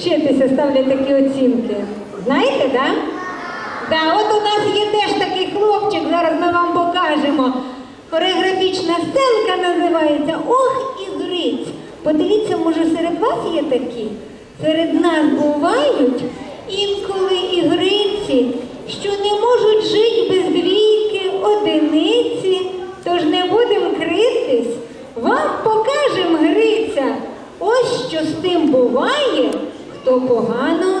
учиться ставлять такі оцінки? Знаєте? Да? Да, от у нас є теж такий хлопчик, зараз ми вам покажемо. Хореографічна сценка називається Ох і Гриць. Подивіться, може серед вас є такі? Серед нас бувають інколи ігриці, що не можуть жити Tocorrano